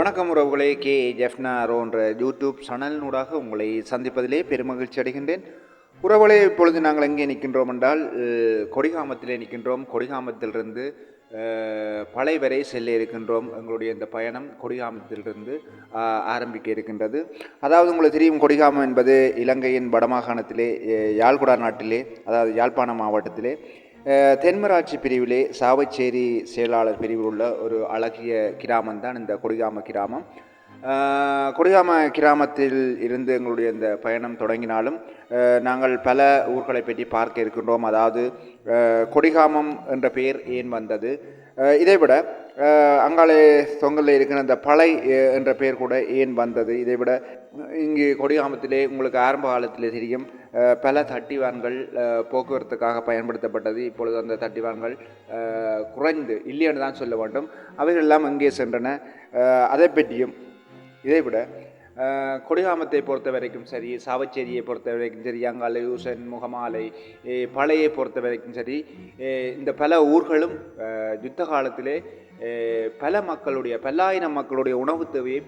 வணக்கம் உறவுகளே கே. ஜெஃப்னா என்ற யூடியூப் சேனலினூடாக உங்களை சந்திப்பதிலே பெருமகிழ்ச்சி அடைகின்றேன். உறவுகளே இப்பொழுது நாங்கள் எங்கே நிற்கின்றோம் என்றால் கொடிகாமத்திலே நிற்கின்றோம். கொடிகாமத்திலிருந்து அஹ், வரை செல்ல இருக்கின்றோம். எங்களுடைய இந்த பயணம் கொடிகாமத்திலிருந்து ஆரம்பிக்க இருக்கின்றது. அதாவது உங்களுக்கு தெரியும் கொடிகாமம் என்பது இலங்கையின் வடமாகாணத்திலே யாழ்குடா நாட்டிலே அதாவது யாழ்ப்பாணம் மாவட்டத்திலே தென்மராட்சி பிரிவிலே சாவச்சேரி செயலாளர் பிரிவில் உள்ள ஒரு அழகிய கிராமம் தான் இந்த கொடிகாம கிராமம். கொடிகாம கிராமத்தில் இருந்து எங்களுடைய இந்த பயணம் தொடங்கினாலும் நாங்கள் பல ஊர்களை பற்றி பார்க்க இருக்கின்றோம். அதாவது கொடிகாமம் என்ற பெயர் ஏன் வந்தது? இதைவிட அஹ், அங்காலே தொங்கலில் இருக்கிற அந்த பழை என்ற பெயர் கூட ஏன் வந்தது? இதைவிட இங்கு கொடிகாமத்திலே உங்களுக்கு ஆரம்ப காலத்திலே தெரியும். பல தட்டிவான்கள் போக்குவரத்துக்காக பயன்படுத்தப்பட்டது. இப்பொழுது அந்த தட்டிவான்கள் குறைந்து இல்லைன்னு தான் சொல்ல வேண்டும். அவைகள் எல்லாம் சென்றன? அதை பற்றியும் இதை விட கொடிகாமத்தை பொறுத்த வரைக்கும் சரி சாவச்சேரியை பொறுத்த வரைக்கும் சரி அங்காலை யூசன் முகமாலை பழையை பொறுத்த வரைக்கும் சரி இந்த பல ஊர்களும் யுத்த காலத்திலே பல மக்களுடைய பல்லாயிரம் மக்களுடைய உணவு தேவையை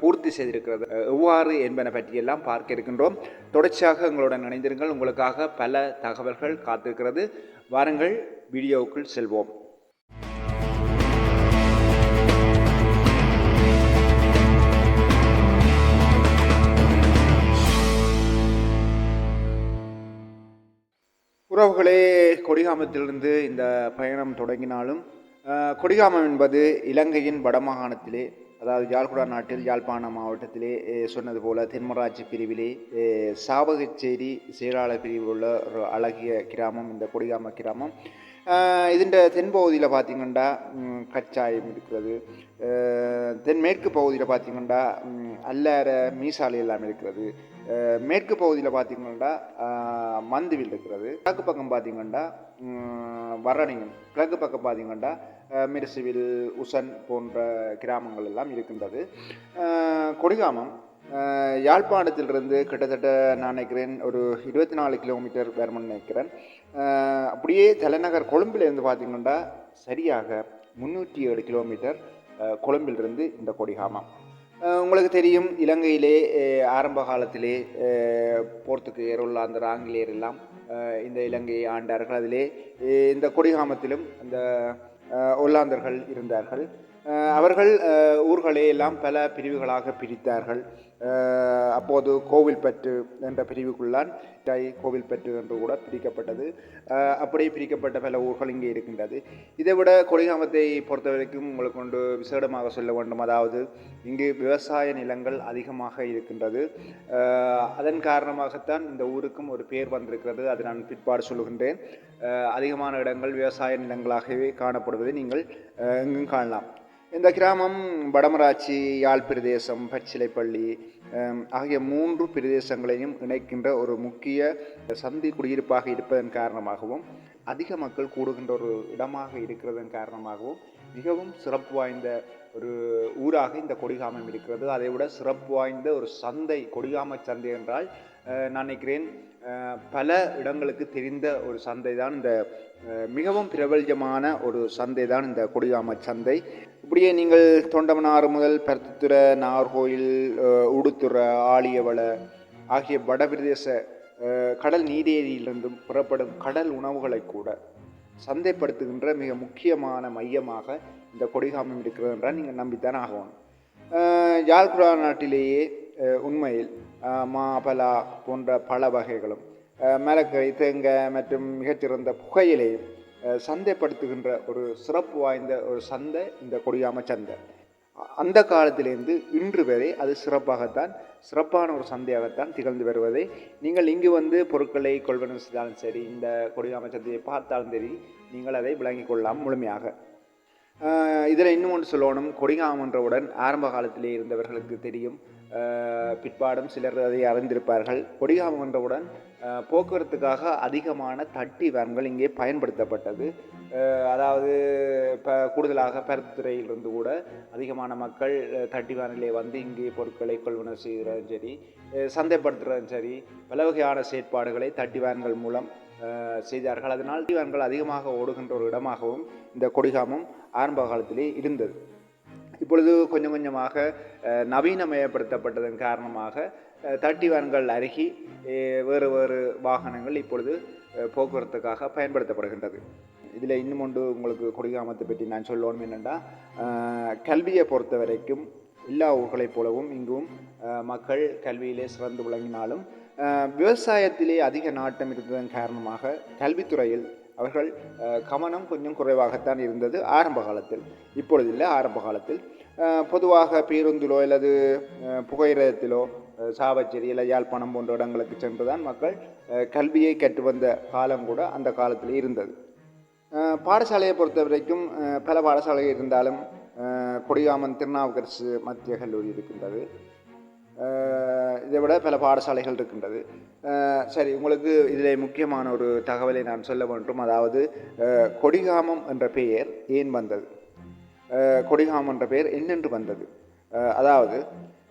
பூர்த்தி செய்திருக்கிறது. எவ்வாறு என்பன பற்றியெல்லாம் பார்க்க இருக்கின்றோம். தொடர்ச்சியாக எங்களுடன் இணைந்திருங்கள். உங்களுக்காக பல தகவல்கள் காத்திருக்கிறது. வாருங்கள் வீடியோவுக்குள் செல்வோம். உறவுகளே கொடிகாமத்திலிருந்து இந்த பயணம் தொடங்கினாலும் கொடிகாமம் என்பது இலங்கையின் வடமாகாணத்திலே அதாவது யாழ்குடா நாட்டில் யாழ்ப்பாண மாவட்டத்திலே சொன்னது போல தென்மராட்சி பிரிவிலே சாவகச்சேரி செயலாளர் பிரிவில் உள்ள ஒரு அழகிய கிராமம் இந்த கொடிகாம கிராமம். இதன் தென்பகுதியில் பார்த்திங்கண்டா கச்சாயம் இருக்கிறது. தென்மேற்கு பகுதியில் பார்த்திங்கண்டா அல்லார மீசாலை எல்லாம் இருக்கிறது. மேற்கு பகுதியில் பார்த்தீங்கன்னா மந்து மந்துவில் இருக்கிறது. கிழக்கு பக்கம் பார்த்தீங்கன்னா வரணியம் கிழக்கு பக்கம் பார்த்தீங்கன்னா அஹ், உசன் போன்ற கிராமங்கள் எல்லாம் இருக்கின்றது. கொடிகாமம். யாழ்ப்பாணத்திலிருந்து கிட்டத்தட்ட நான் நினைக்கிறேன் ஒரு இருபத்தி நாலு கிலோமீட்டர் வரும்னு நினைக்கிறேன். அப்படியே தலைநகர் கொழும்பிலிருந்து பார்த்தீங்கன்னா சரியாக முந்நூற்றி ஏழு கிலோமீட்டர் கொழும்பிலிருந்து இந்த கொடிகாமம். உங்களுக்கு தெரியும் இலங்கையிலே ஆரம்ப காலத்திலே போர்த்துகேயர் உள்ளாந்தர் ஆங்கிலேயர் எல்லாம் இந்த இலங்கையை ஆண்டார்கள். அதிலே இந்த கொடிகாமத்திலும் அந்த ஒல்லாந்தர்கள் இருந்தார்கள். அவர்கள் ஊர்களையெல்லாம் ஊர்களை எல்லாம் பல பிரிவுகளாக பிரித்தார்கள். அப்போது கோவில்பற்று என்ற பிரிவுக்குள்ளான் டை கோவில்பற்று என்று கூட பிரிக்கப்பட்டது அப்படியே பிரிக்கப்பட்ட பல ஊர்கள் இங்கே இருக்கின்றது இதை விட கொடிகாமத்தை பொறுத்த வரைக்கும் உங்களுக்கு கொண்டு விசேடமாக சொல்ல வேண்டும் அதாவது இங்கு விவசாய நிலங்கள் அதிகமாக இருக்கின்றது அதன் காரணமாகத்தான் இந்த ஊருக்கும் ஒரு பேர் வந்திருக்கிறது அது நான் பிற்பாடு சொல்லுகின்றேன் அதிகமான இடங்கள் விவசாய நிலங்களாகவே காணப்படுவதை நீங்கள் எங்கும் காணலாம் இந்த கிராமம் வடமராட்சி யாழ் பிரதேசம் பச்சிலைப்பள்ளி ஆகிய மூன்று பிரதேசங்களையும் இணைக்கின்ற ஒரு முக்கிய சந்தி குடியிருப்பாக இருப்பதன் காரணமாகவும் அதிக மக்கள் கூடுகின்ற ஒரு இடமாக இருக்கிறதன் காரணமாகவும் மிகவும் சிறப்பு வாய்ந்த ஒரு ஊராக இந்த கொடிகாமம் இருக்கிறது. அதை விட சிறப்பு வாய்ந்த ஒரு சந்தை கொடிகாம சந்தை என்றால் நான் நினைக்கிறேன் பல இடங்களுக்கு தெரிந்த ஒரு சந்தை தான் இந்த மிகவும் பிரபல்யமான ஒரு சந்தை தான் இந்த கொடிகாம சந்தை. இப்படியே நீங்கள் தொண்டமனாறு முதல் பருத்தித்துறை நார்கோயில் உடுத்துற உடுத்துறை ஆலியவள ஆகிய வடபிரதேச கடல் நீரேரியிலிருந்தும் புறப்படும் கடல் உணவுகளை கூட சந்தைப்படுத்துகின்ற மிக முக்கியமான மையமாக இந்த கொடிகாமம் இருக்கிறது என்றால் நீங்கள் நம்பித்தான் ஆகணும். அஹ், நாட்டிலேயே உண்மையில் மாபலா போன்ற பல வகைகளும் அஹ், தேங்க தேங்காய் மற்றும் மிகச்சிறந்த புகையிலையும் சந்தைப்படுத்துகின்ற ஒரு சிறப்பு வாய்ந்த ஒரு சந்தை இந்த கொடியாம சந்தை. அந்த காலத்திலேருந்து இன்று வரை அது சிறப்பாகத்தான் சிறப்பான ஒரு சந்தையாகத்தான் திகழ்ந்து வருவதை நீங்கள் இங்கு வந்து பொருட்களை கொள்வனம் செய்தாலும் சரி இந்த கொடியாம சந்தையை பார்த்தாலும் சரி நீங்கள் அதை விளங்கிக் கொள்ளலாம் முழுமையாக. இதில் இன்னும் ஒன்று சொல்லணும் கொடிகாமன்றவுடன் ஆரம்ப காலத்திலே இருந்தவர்களுக்கு தெரியும். பிற்பாடும் சிலர் அதை அறிந்திருப்பார்கள். கொடிகாமம் வந்தவுடன் போக்குவரத்துக்காக அதிகமான தட்டி வேன்கள் இங்கே பயன்படுத்தப்பட்டது. அதாவது இப்போ கூடுதலாக பருத்துறையிலிருந்து கூட அதிகமான மக்கள் தட்டி வேனிலே வந்து இங்கே பொருட்களை கொள்வனவு செய்கிறதும் சரி அஹ், சந்தைப்படுத்துறதும் சரி பல வகையான செயற்பாடுகளை தட்டி வேன்கள் மூலம் செய்தார்கள். அதனால் தட்டி வேன்கள் அதிகமாக ஓடுகின்ற ஒரு இடமாகவும் இந்த கொடிகாமம் ஆரம்ப காலத்திலே இருந்தது. இப்பொழுது கொஞ்சம் கொஞ்சமாக நவீனமயப்படுத்தப்பட்டதன் காரணமாக அஹ், தட்டி அருகி வேறு வேறு வாகனங்கள் இப்பொழுது போக்குவரத்துக்காக பயன்படுத்தப்படுகின்றது. இதில் இன்னும் ஒன்று உங்களுக்கு கொடிகாமத்தை பற்றி நான் சொல்லணும் என்னென்னா கல்வியை பொறுத்த வரைக்கும் எல்லா ஊர்களைப் போலவும் இங்கும் மக்கள் கல்வியிலே சிறந்து விளங்கினாலும் விவசாயத்திலே அதிக நாட்டம் இருந்ததன் காரணமாக கல்வித்துறையில் அவர்கள் கவனம் கொஞ்சம் குறைவாகத்தான் இருந்தது ஆரம்ப காலத்தில். இப்பொழுது இல்லை ஆரம்ப காலத்தில். பொதுவாக பேருந்திலோ அல்லது புகையிரதத்திலோ சாவச்சேரி இல்லை யாழ்ப்பாணம் போன்ற இடங்களுக்கு சென்றுதான் மக்கள் கல்வியை கற்று வந்த காலம் கூட அந்த காலத்தில் இருந்தது. பாடசாலையை பொறுத்த வரைக்கும் பல பாடசாலை இருந்தாலும் கொடியாமன் கொடிகாமன் திருநாவுக்கரசு மத்திய கல்லூரி இருக்கின்றது. இதை விட பல பாடசாலைகள் இருக்கின்றது. சரி உங்களுக்கு இதில் முக்கியமான ஒரு தகவலை நான் சொல்ல வேண்டும். அதாவது கொடிகாமம் என்ற பெயர் ஏன் வந்தது? கொடிகாமம் என்ற பெயர் என்னென்று வந்தது? அதாவது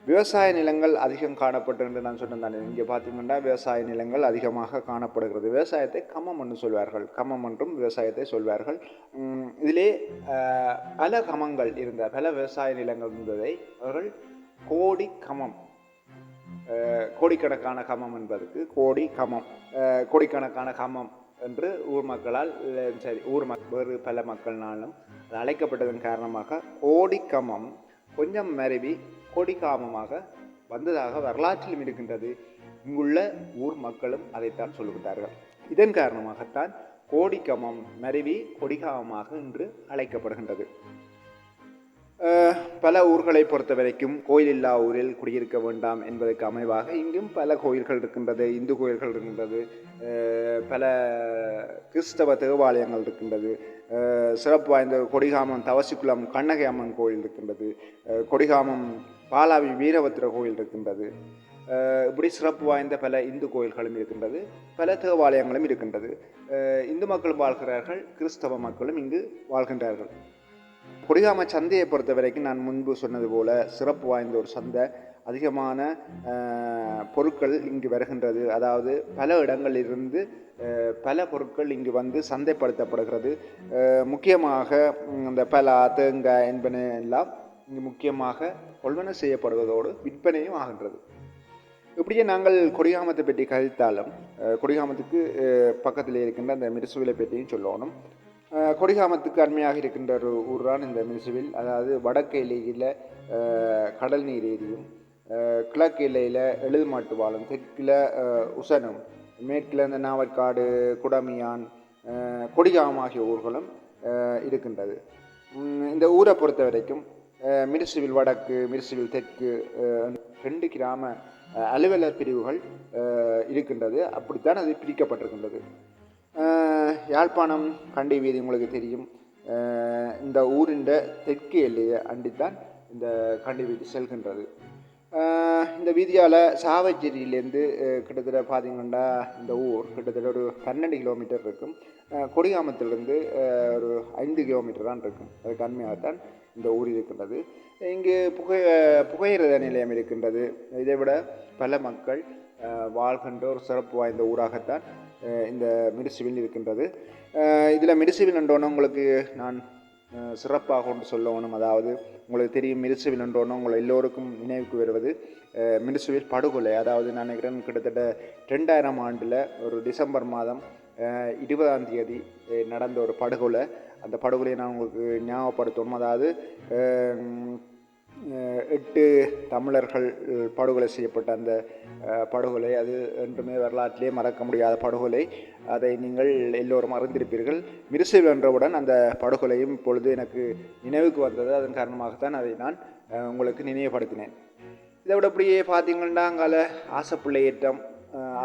விவசாய நிலங்கள் அதிகம் காணப்பட்டு என்று நான் சொன்னேன் இங்கே பார்த்தீங்கன்னா விவசாய நிலங்கள் அதிகமாக காணப்படுகிறது. விவசாயத்தை கம்மம் என்று சொல்வார்கள். கம்மம் என்றும் விவசாயத்தை சொல்வார்கள். இதிலே பல கமங்கள் இருந்த பல விவசாய நிலங்கள் இருந்ததை அவர்கள் கோடி கமம் கோடிக்கணக்கான கமம் என்பதற்கு கோடி கமம். கோடிக்கணக்கான கமம் என்று ஊர் மக்களால் சரி ஊர் மக் வேறு பல மக்கள்னாலும் அது அழைக்கப்பட்டதன் காரணமாக கோடிக்கமம் கொஞ்சம் மறைவி கோடிக்காமமாக வந்ததாக வரலாற்றிலும் இருக்கின்றது. இங்குள்ள ஊர் மக்களும் அதைத்தான் சொல்லுகின்றார்கள். இதன் காரணமாகத்தான் கோடிக்கமம் மறைவி கொடிகாமமாக இன்று அழைக்கப்படுகின்றது. பல ஊர்களை பொறுத்த வரைக்கும் கோயில் இல்லா ஊரில் குடியிருக்க வேண்டாம் என்பதற்கு அமைவாக இங்கும் பல கோயில்கள் இருக்கின்றது இந்து கோயில்கள் இருக்கின்றது பல கிறிஸ்தவ தேவாலயங்கள் இருக்கின்றது சிறப்பு வாய்ந்த கொடிகாமம் தவசிக்குளம் கண்ணகை அம்மன் கோயில் இருக்கின்றது கொடிகாமம் பாலாவி வீரபத்திர கோயில் இருக்கின்றது இப்படி சிறப்பு வாய்ந்த பல இந்து கோயில்களும் இருக்கின்றது பல தேவாலயங்களும் இருக்கின்றது. இந்து மக்களும் வாழ்கிறார்கள் கிறிஸ்தவ மக்களும் இங்கு வாழ்கின்றார்கள். கொடிகாம சந்தையை பொறுத்த வரைக்கும் நான் முன்பு சொன்னது போல சிறப்பு வாய்ந்த ஒரு சந்தை அதிகமான பொருட்கள் இங்கு வருகின்றது. அதாவது பல இடங்களிலிருந்து பல பொருட்கள் இங்கு வந்து சந்தைப்படுத்தப்படுகிறது. முக்கியமாக இந்த பலா தேங்காய் என்பன எல்லாம் இங்கு முக்கியமாக கொள்வனை செய்யப்படுவதோடு விற்பனையும் ஆகின்றது. இப்படியே நாங்கள் கொடிகாமத்தை பற்றி கழித்தாலும் கொடிகாமத்துக்கு பக்கத்தில் இருக்கின்ற அந்த மிருசுவிலை பற்றியும் சொல்லணும். கொடிகாமத்துக்கு அண்மையாக இருக்கின்ற ஒரு ஊர் தான் இந்த மின்சுவில் அதாவது வடக்கு எல்லையில் கடல் நீர் ஏரியும் கிழக்கு எல்லையில் எழுதுமாட்டு வாழும் தெற்கில் உசனம் மேற்கில் இந்த நாவற்காடு குடமியான் கொடிகாமம் ஆகிய ஊர்களும் இருக்கின்றது. இந்த ஊரை பொறுத்த வரைக்கும் அஹ், மிருசுவில் வடக்கு மிருசுவில் தெற்கு ரெண்டு கிராம அலுவலர் பிரிவுகள் இருக்கின்றது. அப்படித்தான் அது பிரிக்கப்பட்டிருக்கின்றது. யாழ்ப்பாணம் கண்டி வீதி உங்களுக்கு தெரியும். இந்த ஊரின் தெற்கு எல்லையை அண்டித்தான் இந்த கண்டி வீதி செல்கின்றது. இந்த வீதியால் சாவச்சேரியிலேருந்து கிட்டத்தட்ட பார்த்திங்கன்னா இந்த ஊர் கிட்டத்தட்ட ஒரு பன்னெண்டு கிலோமீட்டர் இருக்கும். கொடிகாமத்திலிருந்து ஒரு ஐந்து கிலோமீட்டர் தான் இருக்கும். அது அண்மையாகத்தான் இந்த ஊர் இருக்கின்றது. இங்கு புகை புகையிரத நிலையம் இருக்கின்றது. இதை விட பல மக்கள் வாழ்கின்ற ஒரு சிறப்பு வாய்ந்த ஊராகத்தான் இந்த மிடிசிவில் இருக்கின்றது. இதில் மிடிசிவில் என்றோன்னு உங்களுக்கு நான் சிறப்பாக ஒன்று சொல்லணும் அதாவது உங்களுக்கு தெரியும் மிருசுவில் என்றோன்னு உங்களை எல்லோருக்கும் நினைவுக்கு வருவது அஹ், படுகொலை. அதாவது நான் நினைக்கிறேன் கிட்டத்தட்ட ரெண்டாயிரம் ஆண்டில் ஒரு டிசம்பர் மாதம் இருபதாம் தேதி நடந்த ஒரு படுகொலை. அந்த படுகொலையை நான் உங்களுக்கு ஞாபகப்படுத்தணும். அதாவது எட்டு தமிழர்கள் படுகொலை செய்யப்பட்ட அந்த படுகொலை அது என்றுமே வரலாற்றிலே மறக்க முடியாத படுகொலை. அதை நீங்கள் எல்லோரும் அறிந்திருப்பீர்கள். மிருசை வென்றவுடன் அந்த படுகொலையும் இப்பொழுது எனக்கு நினைவுக்கு வந்தது. அதன் காரணமாகத்தான் அதை நான் உங்களுக்கு நினைவுபடுத்தினேன். இதை விட அப்படியே பார்த்தீங்கன்னா அங்கால ஆசைப்பிள்ளையேற்றம்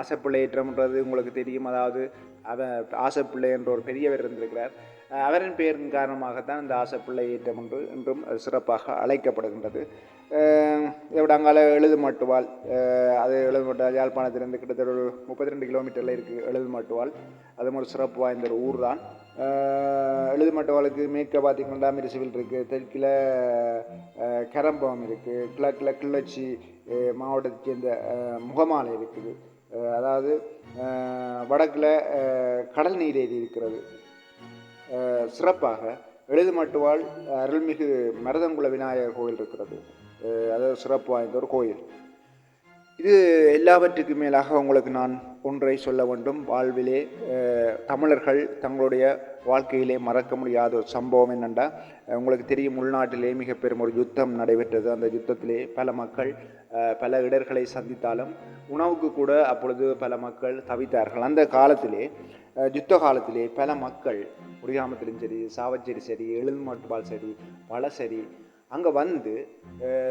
ஆசைப்பிள்ளையேற்றம்ன்றது உங்களுக்கு தெரியும். அதாவது அவன் ஆசைப்பிள்ளை என்ற ஒரு பெரியவர் இருந்திருக்கிறார். அவரின் பெயரின் காரணமாகத்தான் இந்த ஆசைப்பிள்ளை ஏற்றம் என்று இன்றும் அது சிறப்பாக அழைக்கப்படுகின்றது. இதை விட அங்கால எழுதுமாட்டுவாள் அது எழுதுமாட்டுவாள் யாழ்ப்பாணத்திலிருந்து கிட்டத்தட்ட ஒரு முப்பத்தி ரெண்டு கிலோமீட்டரில் இருக்குது எழுதுமாட்டுவாள். அதுவும் ஒரு சிறப்பு வாய்ந்த ஒரு ஊர் தான் எழுதுமாட்டுவாளுக்கு மேற்க பார்த்திங்கன்னா மிரிசிவில் இருக்குது தெற்கில் கரம்பம் இருக்குது கிழக்கில் கிள்ளச்சி மாவட்டத்தை சேர்ந்த முகமாலை இருக்குது. அதாவது வடக்கில் கடல் நீர் ஏரி இருக்கிறது. சிறப்பாக எழுதுமட்டுவாள் அருள்மிகு மருதங்குல விநாயகர் கோயில் இருக்கிறது. அதாவது சிறப்பு வாய்ந்த ஒரு கோயில். இது எல்லாவற்றுக்கு மேலாக உங்களுக்கு நான் ஒன்றை சொல்ல வேண்டும். வாழ்விலே தமிழர்கள் தங்களுடைய வாழ்க்கையிலே மறக்க முடியாத ஒரு சம்பவம் என்னென்னா உங்களுக்கு தெரியும் உள்நாட்டிலே மிக பெரும் ஒரு யுத்தம் நடைபெற்றது. அந்த யுத்தத்திலே பல மக்கள் பல இடர்களை சந்தித்தாலும் உணவுக்கு கூட அப்பொழுது பல மக்கள் தவித்தார்கள். அந்த காலத்திலே யுத்த காலத்திலே பல மக்கள் முடியாமத்திலும் சரி சாவச்சேரி சரி எழுமட்டுபால் சரி பல சரி அங்கே வந்து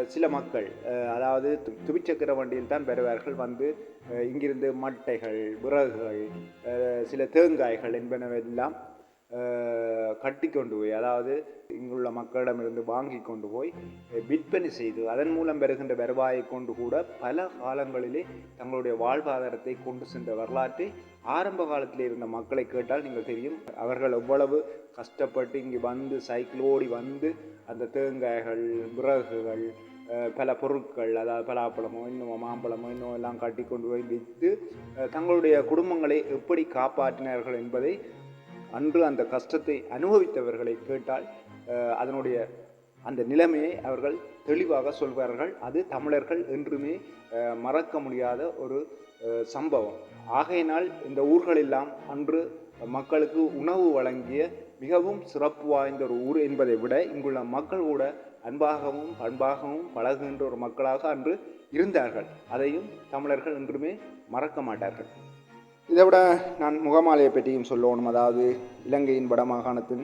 சில மக்கள் அஹ், அதாவது து- துவிச்சக்கர வண்டியில் தான் பெறுவார்கள். வந்து இங்கிருந்து மட்டைகள் விறகுகள் அஹ், சில தேங்காய்கள் என்பனவெல்லாம் அஹ், கட்டி கொண்டு போய் அதாவது இங்குள்ள மக்களிடமிருந்து வாங்கி கொண்டு போய் விற்பனை செய்து அதன் மூலம் பெறுகின்ற வருவாயை கொண்டு கூட பல காலங்களிலே தங்களுடைய வாழ்வாதாரத்தை கொண்டு சென்ற வரலாற்றை ஆரம்ப காலத்தில் இருந்த மக்களை கேட்டால் நீங்கள் தெரியும் அவர்கள் எவ்வளவு கஷ்டப்பட்டு இங்கே வந்து சைக்கிள் ஓடி வந்து அந்த தேங்காய்கள் விறகுகள் பல பொருட்கள் அதாவது பலாப்பழமோ இன்னும் மாம்பழமோ இன்னும் எல்லாம் கட்டி கொண்டு போய் விற்று தங்களுடைய குடும்பங்களை எப்படி காப்பாற்றினார்கள் என்பதை அன்று அந்த கஷ்டத்தை அனுபவித்தவர்களை கேட்டால் அதனுடைய அந்த நிலைமையை அவர்கள் தெளிவாக சொல்வார்கள். அது தமிழர்கள் என்றுமே மறக்க முடியாத ஒரு சம்பவம். ஆகையினால் இந்த ஊர்களெல்லாம் அன்று மக்களுக்கு உணவு வழங்கிய மிகவும் சிறப்பு வாய்ந்த ஒரு ஊர் என்பதை விட இங்குள்ள மக்கள் கூட அன்பாகவும் பண்பாகவும் பழகுகின்ற ஒரு மக்களாக அன்று இருந்தார்கள். அதையும் தமிழர்கள் என்றுமே மறக்க மாட்டார்கள். இதை விட நான் முகமாலையை பற்றியும் சொல்லணும். அதாவது இலங்கையின் வடமாகாணத்தின்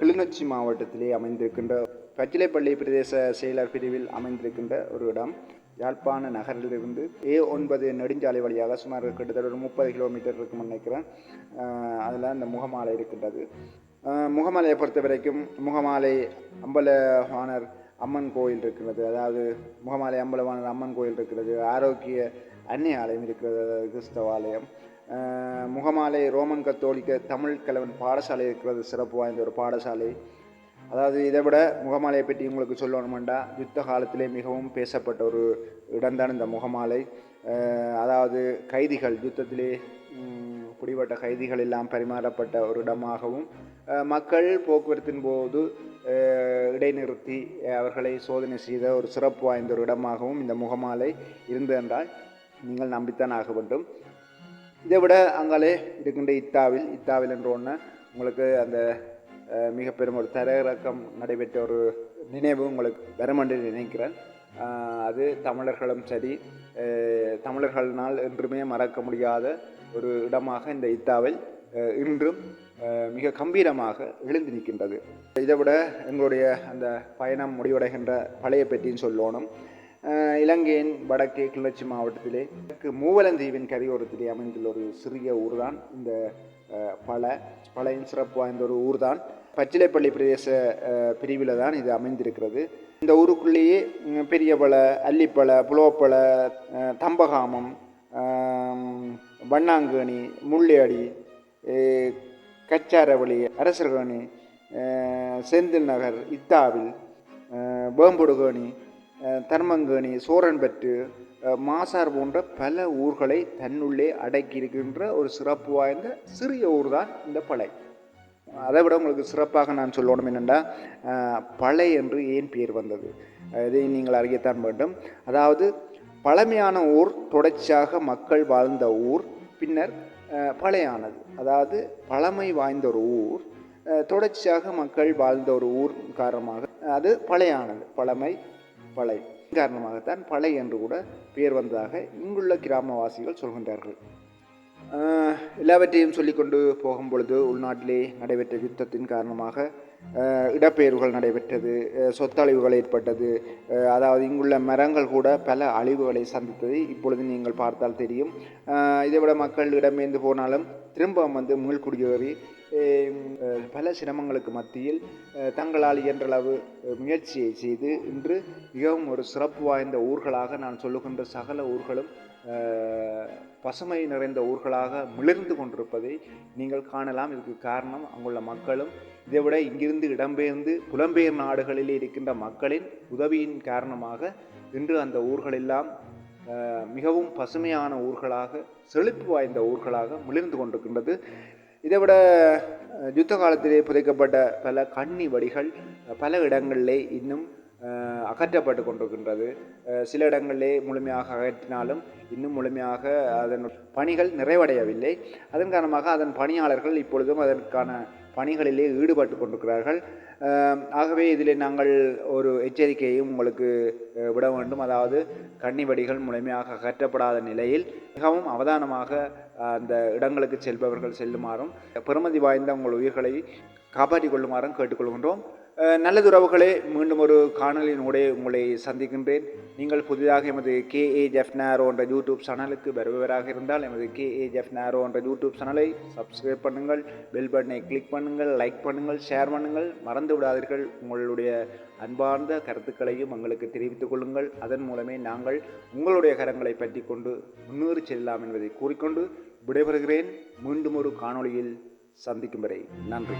கிளிநொச்சி மாவட்டத்திலே அமைந்திருக்கின்ற பச்சிலைப்பள்ளி பிரதேச செயலர் பிரிவில் அமைந்திருக்கின்ற ஒரு இடம். யாழ்ப்பாண நகரிலிருந்து ஏ ஒன்பது நெடுஞ்சாலை வழியாக சுமார் கிட்டத்தட்ட ஒரு முப்பது கிலோமீட்டர் இருக்கும்னு நினைக்கிறேன். அதில் அந்த முகமாலை இருக்கின்றது. முகமாலையை பொறுத்த வரைக்கும் முகமாலை அம்பலவாணர் அம்மன் கோயில் இருக்கிறது. அதாவது முகமாலை அம்பலவாணர் அம்மன் கோயில் இருக்கிறது. ஆரோக்கிய அன்னை ஆலயம் இருக்கிறது கிறிஸ்தவ ஆலயம் முகமாலை ரோமன் கத்தோலிக்க தமிழ் கலவன் பாடசாலை இருக்கிறது. சிறப்பு வாய்ந்த ஒரு பாடசாலை. அதாவது இதை விட முகமாலையை பற்றி உங்களுக்கு சொல்லணுமெண்டா யுத்த காலத்திலே மிகவும் பேசப்பட்ட ஒரு இடம்தான் இந்த முகமாலை. அதாவது கைதிகள் யுத்தத்திலே பிடிபட்ட கைதிகள் எல்லாம் பரிமாறப்பட்ட ஒரு இடமாகவும் மக்கள் போக்குவரத்தின் போது இடைநிறுத்தி அவர்களை சோதனை செய்த ஒரு சிறப்பு வாய்ந்த ஒரு இடமாகவும் இந்த முகமாலை இருந்து என்றால் நீங்கள் நம்பித்தான் ஆக வேண்டும். இதை விட அங்காலே இருக்கின்ற இத்தாவில் இத்தாவில் என்ற ஒன்று உங்களுக்கு அந்த மிக பெரும் ஒரு தரையிறக்கம் நடைபெற்ற ஒரு நினைவு உங்களுக்கு வரும் என்று நினைக்கிறேன். அது தமிழர்களும் சரி தமிழர்களால் என்றுமே மறக்க முடியாத ஒரு இடமாக இந்த இத்தாவை இன்றும் மிக கம்பீரமாக எழுந்து நிற்கின்றது. இதை விட எங்களுடைய அந்த பயணம் முடிவடைகின்ற பழைய பெட்டின்னு சொல்லணும். இலங்கையின் வடக்கே கிளர்ச்சி மாவட்டத்திலே மூவலந்தீவின் கரையோரத்திலே அமைந்துள்ள ஒரு சிறிய ஊர்தான் இந்த பல பழையின் சிறப்பு வாய்ந்த ஒரு ஊர் தான் பச்சிலைப்பள்ளி பிரதேச பிரிவில் தான் இது அமைந்திருக்கிறது. இந்த ஊருக்குள்ளேயே ம், பெரிய பல அல்லிப்பழ புலோப்பழ தம்பகாமம் வண்ணாங்கேணி முள்ளியடி கச்சாரவழி அரசர்கேணி செந்தில் நகர் இத்தாவில் வேம்புடுகேணி தர்மங்கேணி சோரன்பற்று மாசார் போன்ற பல ஊர்களை தன்னுள்ளே அடக்கியிருக்கின்ற ஒரு சிறப்பு வாய்ந்த சிறிய ஊர் தான் இந்த பளை. அதை விட உங்களுக்கு சிறப்பாக நான் சொல்லணும் என்னென்னா பளை என்று ஏன் பேர் வந்தது? இதை நீங்கள் அறியத்தான் வேண்டும். அதாவது பழமையான ஊர் தொடர்ச்சியாக மக்கள் வாழ்ந்த ஊர் பின்னர் பழையானது. அதாவது பழமை வாய்ந்த ஒரு ஊர் தொடர்ச்சியாக மக்கள் வாழ்ந்த ஒரு ஊர் காரணமாக அது பழையானது. பழமை பழை. காரணமாகத்தான் பழை என்று கூட பெயர் வந்ததாக இங்குள்ள கிராமவாசிகள் சொல்கின்றார்கள். எல்லாவற்றையும் சொல்லிக்கொண்டு போகும் பொழுது உள்நாட்டிலே நடைபெற்ற யுத்தத்தின் காரணமாக இடப்பெயர்வுகள் நடைபெற்றது சொத்தழிவுகள் ஏற்பட்டது. அதாவது இங்குள்ள மரங்கள் கூட பல அழிவுகளை சந்தித்தது. இப்பொழுது நீங்கள் பார்த்தால் தெரியும். இதை விட மக்கள் இடம்பெயர்ந்து போனாலும் திரும்ப வந்து மீள்குடியேறி பல சிரமங்களுக்கு மத்தியில் தங்களால் இயன்றளவு முயற்சியை செய்து இன்று மிகவும் ஒரு சிறப்பு வாய்ந்த ஊர்களாக நான் சொல்லுகின்ற சகல ஊர்களும் பசுமை நிறைந்த ஊர்களாக மிளிர்ந்து கொண்டிருப்பதை நீங்கள் காணலாம். இதுக்கு காரணம் அங்குள்ள மக்களும் இதை விட இங்கிருந்து இடம்பெயர்ந்து புலம்பெயர் நாடுகளில் இருக்கின்ற மக்களின் உதவியின் காரணமாக இன்று அந்த ஊர்களெல்லாம் மிகவும் பசுமையான ஊர்களாக செழிப்பு வாய்ந்த ஊர்களாக மிளிர்ந்து கொண்டிருக்கின்றது. இதை விட யுத்த காலத்திலே புதைக்கப்பட்ட பல கன்னி வடிகள் பல இடங்களிலே இன்னும் அகற்றப்பட்டு கொண்டிருக்கின்றது. சில இடங்களிலே முழுமையாக அகற்றினாலும் இன்னும் முழுமையாக அதன் பணிகள் நிறைவடையவில்லை. அதன் காரணமாக அதன் பணியாளர்கள் இப்பொழுதும் அதற்கான பணிகளிலே ஈடுபட்டு கொண்டிருக்கிறார்கள். ஆகவே இதில் நாங்கள் ஒரு எச்சரிக்கையையும் உங்களுக்கு விட வேண்டும். அதாவது கன்னிவடிகள் முழுமையாக அகற்றப்படாத நிலையில் மிகவும் அவதானமாக அந்த இடங்களுக்கு செல்பவர்கள் செல்லுமாறும் பெருமதி வாய்ந்த உங்கள் உயிர்களை காப்பாற்றிக் கொள்ளுமாறும் கேட்டுக்கொள்கின்றோம். நல்லதுறவுகளே நல்லது உறவுகளே மீண்டும் ஒரு காணொலியின் ஊடே உங்களை சந்திக்கின்றேன். நீங்கள் புதிதாக எமது கே ஏ ஜெஃப் நேரோ என்ற யூடியூப் சேனலுக்கு வருபவராக இருந்தால் எமது கே ஏ ஜெஃப் நேரோ என்ற யூடியூப் சேனலை சப்ஸ்கிரைப் பண்ணுங்கள் பெல் பட்டனை கிளிக் பண்ணுங்கள் லைக் பண்ணுங்கள் ஷேர் பண்ணுங்கள். மறந்து விடாதீர்கள். உங்களுடைய அன்பார்ந்த கருத்துக்களையும் எங்களுக்கு தெரிவித்துக் கொள்ளுங்கள். அதன் மூலமே நாங்கள் உங்களுடைய கரங்களை பற்றி கொண்டு முன்னேறி செல்லலாம் என்பதை கூறிக்கொண்டு விடைபெறுகிறேன். மீண்டும் ஒரு காணொளியில் சந்திக்கும் வரை நன்றி.